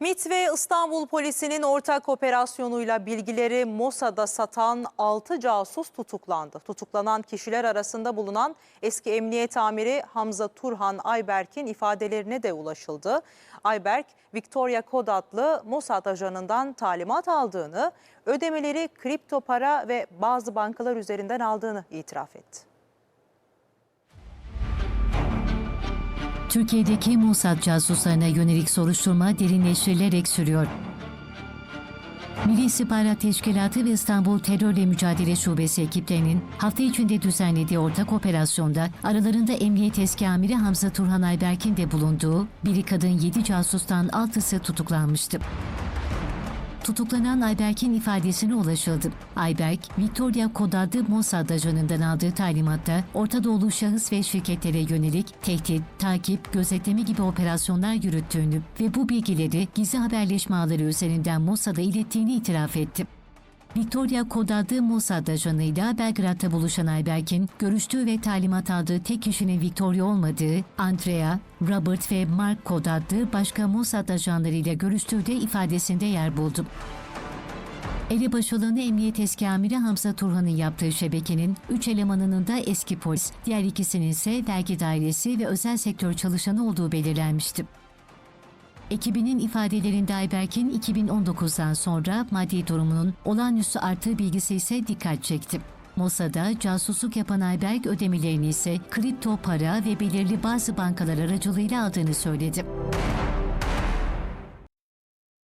MİT ve İstanbul Polisi'nin ortak operasyonuyla bilgileri Mossad'a satan 6 casus tutuklandı. Tutuklanan kişiler arasında bulunan eski emniyet amiri Hamza Turhan Ayberk'in ifadelerine de ulaşıldı. Ayberk, Victoria Kod adlı Mossad ajanından talimat aldığını, ödemeleri kripto para ve bazı bankalar üzerinden aldığını itiraf etti. Türkiye'deki Mossad casuslarına yönelik soruşturma derinleştirilerek sürüyor. Milli İstihbarat Teşkilatı ve İstanbul Terörle Mücadele Şubesi ekiplerinin hafta içinde düzenlediği ortak operasyonda aralarında Emniyet Eski Amiri Hamza Turhan Ayberk'in de bulunduğu biri kadın 7 casustan 6'sı tutuklanmıştı. Tutuklanan Ayberk'in ifadesine ulaşıldı. Ayberk, Victoria Kod adlı Mossad ajanından aldığı talimatta Orta Doğulu şahıs ve şirketlere yönelik tehdit, takip, gözetleme gibi operasyonlar yürüttüğünü ve bu bilgileri gizli haberleşme ağları üzerinden Mossad'a ilettiğini itiraf etti. Victoria Kod adlı Mossad ajanıyla Belgrad'da buluşan Ayberk'in görüştüğü ve talimat aldığı tek kişinin Victoria olmadığı, Andrea, Robert ve Mark Kod başka Mossad ajanlarıyla görüştüğü de ifadesinde yer buldu. Elebaşı Emniyet Eski Amiri Hamza Turhan'ın yaptığı şebekenin 3 elemanının da eski polis, diğer ikisinin ise vergi dairesi ve özel sektör çalışanı olduğu belirlenmişti. Ekibinin ifadelerinde Ayberk'in 2019'dan sonra maddi durumunun olağanüstü arttığı bilgisi ise dikkat çekti. Mossad'a casusluk yapan Ayberk ödemelerini ise kripto para ve belirli bazı bankalar aracılığıyla aldığını söyledi.